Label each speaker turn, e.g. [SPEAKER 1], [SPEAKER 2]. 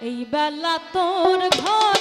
[SPEAKER 1] এই বেলা তোর ঘর